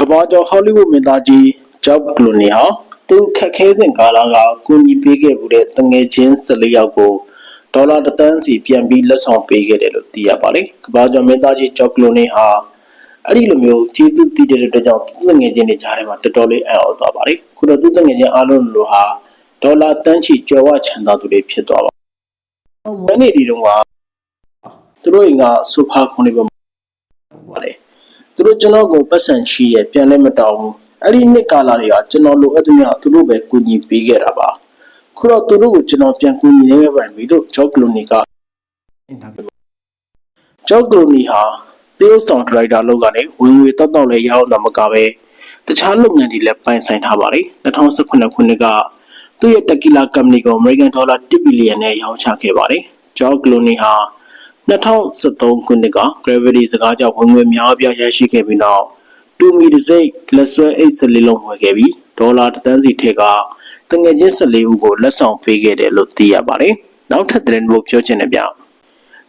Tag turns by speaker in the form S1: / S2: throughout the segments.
S1: ကမ္ဘာကျော်ဟောလိဝုဒ်မင်းသားကြီးဂျော့ကလူနီဟာသူခက်ခဲစဉ်ကာလကကူညီပေးခဲ့မှုတဲ့တငယ်ချင်း14ယောက်ကိုဒေါ်လာတစ်သန်းစီပြန်ပြီးလက်ဆောင်ပေးခဲ့တယ်လို့သိရပါတယ်။ကမ္ဘာကျော်မင်းသားကြီးဂျော့ကလူနီဟာအဲ့ဒီလိုမျိုးကျေးဇူးတည်တဲ့အတွက်ကြောင့်သူ့ငယ်ချင်းတွေကြားထဲမှာတော်တော်လေးအံ့ဩသွားပါတယ်။ခုတော့သူ့ငယ်ချင်းအားလုံးလိုဟာဒေါ်လာတန်းချီကျော်ဝချမ်းသာသူတွေဖြစ်သွားပါ။မနေ့ဒီတုန်းကသူတို့အိမ်ကဆိုဖာခုံတွေပေါ်ပါတယ်။ သူတို့ကျွန်တော်ကိုပတ်စံချီရပြန်လဲမတောင်းဘူး။အဲ့ဒီနှစ်ကာလတွေကကျွန်တော်လိုအပ်သမျှသူတို့ပဲကူညီပေးခဲ့တာပါ။ခုတော့သူတို့ကိုကျွန်တော်ပြန်ကူညီနေရပါပြီလို့ဂျော့ကလိုနီကအင်တာဗျူးဂျော့ကလိုနီဟာတရုတ်ဆောင်ဒရိုက်တာလုပ်ကနေဝင်ငွေတောက်တောက်လဲရအောင်တော့မကပဲတခြားလုပ်ငန်းတွေလည်းပိုင်ဆိုင်ထားပါတယ်2018ခုနှစ်ကသူ့ရဲ့တက်ကီလာကုမ္ပဏီကို American Dollar 1ဘီလီယံနဲ့ရောင်းချခဲ့ပါတယ်ဂျော့ကလိုနီဟာ 2013ခုနှစ်က Gravity စကားကြောင့်ဝင်ငွေများပြားရရှိခဲ့ပြီးနောက်တူမီတစ်စိတ်လက်ဆွဲအိတ်စလေးလုံးဝယ်ခဲ့ပြီးဒေါ်လာတစ်သန်းစီထက်ကတငယ်ချင်း14ဦးကိုလက်ဆောင်ပေးခဲ့တယ်လို့သိရပါတယ်နောက်ထပ်သတင်းကိုပြောချင်တယ်ဗျ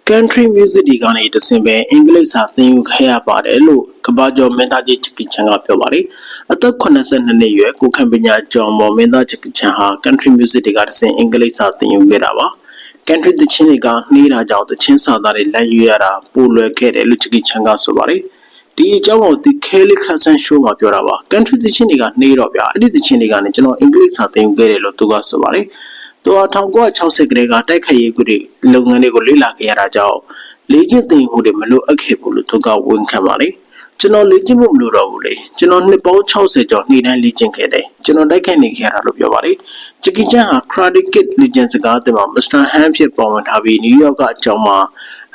S1: country music တွေကနေတဆင်ပဲအင်္ဂလိပ်စာသင်ယူခဲ့ရပါတယ်လို့ကဘာကျော်မင်းသားကြီးချကီချန်ကပြောပါတယ်အသက်82နှစ်အရွယ်ကိုခံပညာကျော်မော်မင်းသားချကီချန်ဟာ country music တွေကတဆင်အင်္ဂလိပ်စာသင်ယူခဲ့တာပါ country သချင်းတွေကနှေးတာကြောင့်သချင်းစာသားတွေလက်ယူရတာပိုလွယ်ခဲ့တယ်လို့ချကီချန်ကဆိုပါတယ်ဒီအကြောင်းကိုဒီ Kelly Clarkson show မှာပြောတာပါ country သချင်းတွေကနှေးတော့ဗျာအဲ့ဒီသချင်းတွေကနေကျွန်တော်အင်္ဂလိပ်စာသင်ယူခဲ့တယ်လို့သူကဆိုပါတယ်သူဟာ1960ကလေးကတိုက်ခိုက်ရေးကုတွေလုပ်ငန်းတွေကိုလေ့လာခဲ့ရတာကြောင့်လေ့ကျင့်သင်ယူမှုတွေမလိုအပ်ခဲ့ဘူးလို့သူကဝန်ခံပါတယ်ကျွန်တော်လေ့ကျင့်မှုမလိုတော့ဘူးလေကျွန်တော်နှစ်ပေါင်း60ကျော်နေ့တိုင်းလေ့ကျင့်ခဲ့တယ်ကျွန်တော်တိုက်ခိုက်နေခဲ့ရတာလို့ပြောပါတယ် ချကီချန်ဟာ Karate Kid Legend စကားသင်မှာ Mr. Han ဖြစ်ပေါ်ဝင်ထားပြီးနယူးယောက်ကအကြောင်းမှာ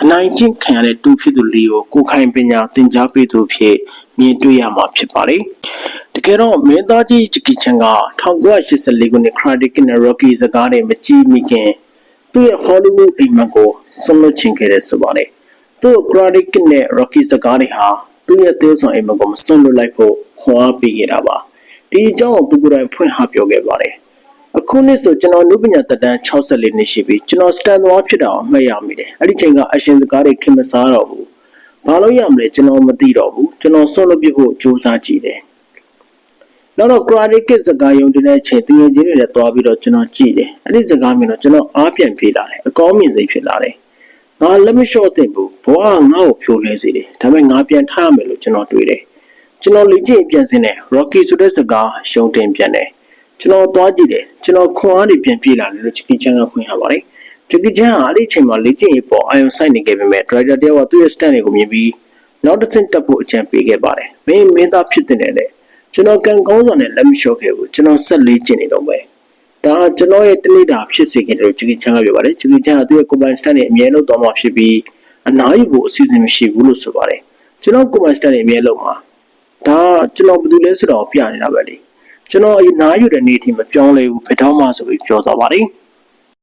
S1: အနိုင်ကျင့်ခံရတဲ့သူဖြစ်သူလီကိုကိုခိုင်ပညာသင်ကြားပေးသူဖြစ်မြင်တွေ့ရမှာဖြစ်ပါတယ်တကယ်တော့မင်းသားကြီးချကီချန်က1984ခုနှစ် Karate Kid နဲ့ Rocky စကားတွေမကြည့်မိခင်သူ့ရဲ့ Hollywood အိမ်မက်ကိုဆွလွတ်ချင်ခဲ့တဲ့ဆိုပါတယ်သူ့ Karate Kid နဲ့ Rocky စကားတွေဟာသူ့ရဲ့သေဆောင်အိမ်မက်ကိုမဆွလွတ်လိုက်ဖို့ခွန်အားပေးခဲ့တာပါဒီအကြောင်းကိုသူကိုယ်တိုင်ဖွင့်ဟပြောခဲ့ပါတယ် အခုနှစ်ဆိုကျွန်တော်နုပညာတက်တန်း64နှစ်ရှိပြီကျွန်တော်စတန်သွားဖြစ်တာကိုမှတ်ရမိတယ်အဲ့ဒီချိန်ကအရှင်စကားတွေခင်မစားတော့ဘူးဘာလို့ရမလဲကျွန်တော်မသိတော့ဘူးကျွန်တော်ဆွလွတ်ပြဖို့ကြိုးစားကြည့်တယ်နောက်တော့ karate kid စကားယုံတဲ့ချိန်တငယ်ချင်းတွေလည်းတွားပြီးတော့ကျွန်တော်ကြည့်တယ်အဲ့ဒီစကားမျိုးတော့ကျွန်တော်အားပြန်ပြေးလာတယ်အကောင်းမြင်စိတ်ဖြစ်လာတယ်ငါလက်မလျှော့သင့်ဘူးဘဝကငါ့ကိုဖြိုးလဲစေတယ်ဒါပေမဲ့ငါပြန်ထားရမယ်လို့ကျွန်တော်တွေးတယ်ကျွန်တော်လေ့ကျင့်ပြန်စင်းတယ် Rocky ဆိုတဲ့စကားရှုံတင်ပြန်တယ်ကျွန်တော်တွားကြည့်တယ် ကျွန်တော်ခွန်အားတွေပြန်ပြေးလာတယ်လို့ချကီချန်ကဖွင့်ရပါတယ်ချကီချန်ကအဲ့ဒီအချိန်မှာလေ့ကျင့်ရေးပေါ်အာယုံဆိုင်နေခဲ့ပေမဲ့ driver တယောက်ကသူ့ရဲ့ stand တွေကိုမြင်ပြီးနောက်တစ်ဆင့်တက်ဖို့အကြံပေးခဲ့ပါတယ်မင်းမင်းသားဖြစ်တဲ့နဲ့ကျွန်တော်ကန်ကောင်းစွာနဲ့လက်မလျှော့ခဲ့ဘူးကျွန်တော်ဆက်လေးကျင့်နေတော့မယ်ဒါကကျွန်တော်ရဲ့တနေ့တာဖြစ်စေခဲ့တယ်လို့ချကီချန်ကပြောပါတယ်ချကီချန်ကသူ့ရဲ့ combine stand တွေအမြဲလုံးတော်မှာဖြစ်ပြီးအနားယူဖို့အစီအစဉ်မရှိဘူးလို့ဆိုပါတယ်ကျွန်တော် combine stand တွေအမြဲလုံးမှာဒါကျွန်တော်ဘယ်သူလဲဆိုတော့ပြနေတာပဲလေ ကျွန်တော်အနားယူတဲ့နေ့အထိမပြောင်းလဲဘူးဘယ်တော့မှဆိုပြီးပြောသွားပါတယ်